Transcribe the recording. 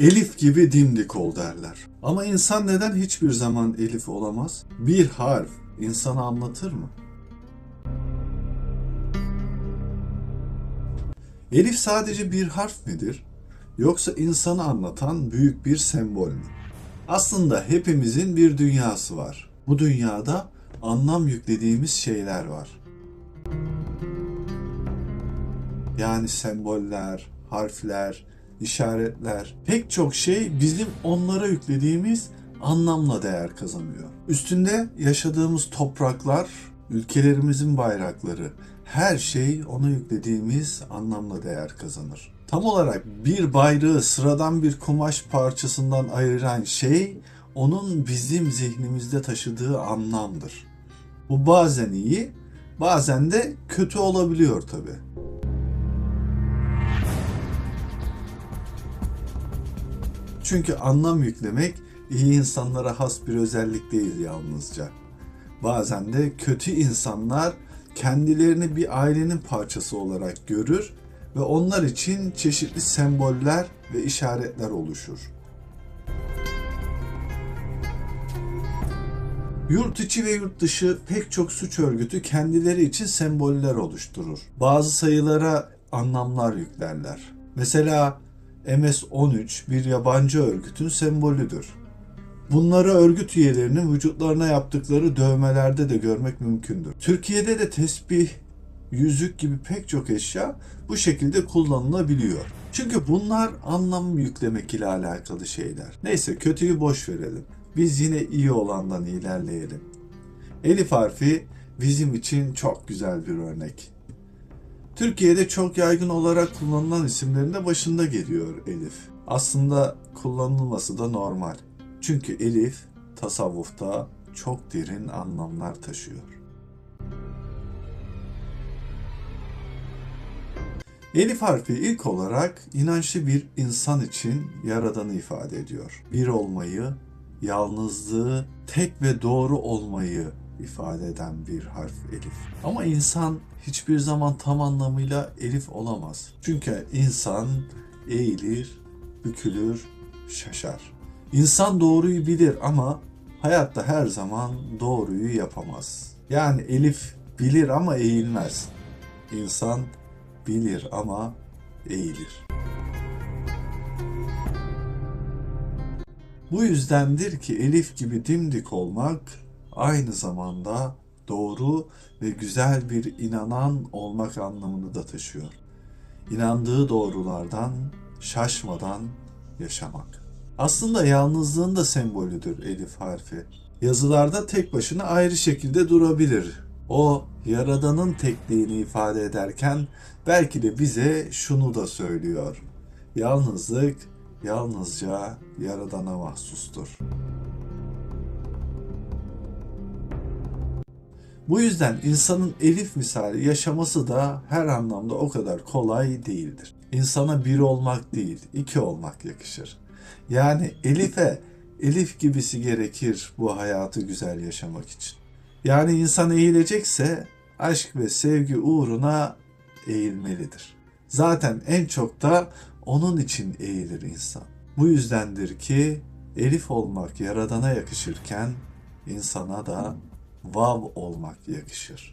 Elif gibi dimdik ol derler. Ama insan neden hiçbir zaman Elif olamaz? Bir harf insanı anlatır mı? Elif sadece bir harf midir? Yoksa insanı anlatan büyük bir sembol mü? Aslında hepimizin bir dünyası var. Bu dünyada anlam yüklediğimiz şeyler var. Yani semboller, harfler, işaretler, pek çok şey bizim onlara yüklediğimiz anlamla değer kazanıyor. Üstünde yaşadığımız topraklar, ülkelerimizin bayrakları, her şey ona yüklediğimiz anlamla değer kazanır. Tam olarak bir bayrağı sıradan bir kumaş parçasından ayıran şey onun bizim zihnimizde taşıdığı anlamdır. Bu bazen iyi, bazen de kötü olabiliyor tabi. Çünkü anlam yüklemek iyi insanlara has bir özellik değil yalnızca. Bazen de kötü insanlar kendilerini bir ailenin parçası olarak görür ve onlar için çeşitli semboller ve işaretler oluşur. Yurt içi ve yurt dışı pek çok suç örgütü kendileri için semboller oluşturur. Bazı sayılara anlamlar yüklerler. Mesela MS-13 bir yabancı örgütün sembolüdür. Bunları örgüt üyelerinin vücutlarına yaptıkları dövmelerde de görmek mümkündür. Türkiye'de de tesbih, yüzük gibi pek çok eşya bu şekilde kullanılabiliyor. Çünkü bunlar anlam yüklemek ile alakalı şeyler. Neyse kötüyü boş verelim. Biz yine iyi olandan ilerleyelim. Elif harfi bizim için çok güzel bir örnek. Türkiye'de çok yaygın olarak kullanılan isimlerin de başında geliyor Elif. Aslında kullanılması da normal. Çünkü Elif tasavvufta çok derin anlamlar taşıyor. Elif harfi ilk olarak inançlı bir insan için yaradanı ifade ediyor. Bir olmayı, yalnızlığı, tek ve doğru olmayı ifade eden bir harf elif. Ama insan hiçbir zaman tam anlamıyla elif olamaz. Çünkü insan eğilir, bükülür, şaşar. İnsan doğruyu bilir ama hayatta her zaman doğruyu yapamaz. Yani elif bilir ama eğilmez. İnsan bilir ama eğilir. Bu yüzdendir ki Elif gibi dimdik olmak aynı zamanda doğru ve güzel bir inanan olmak anlamını da taşıyor. İnandığı doğrulardan şaşmadan yaşamak. Aslında yalnızlığın da sembolüdür Elif harfi. Yazılarda tek başına ayrı şekilde durabilir. O yaradanın tekliğini ifade ederken belki de bize şunu da söylüyor. Yalnızlık yalnızca yaradana mahsustur. Bu yüzden insanın elif misali yaşaması da her anlamda o kadar kolay değildir. İnsana bir olmak değil, iki olmak yakışır. Yani elife, elif gibisi gerekir bu hayatı güzel yaşamak için. Yani insan eğilecekse aşk ve sevgi uğruna eğilmelidir. Zaten en çok da onun için eğilir insan. Bu yüzdendir ki elif olmak yaradana yakışırken insana da vav olmak yakışır.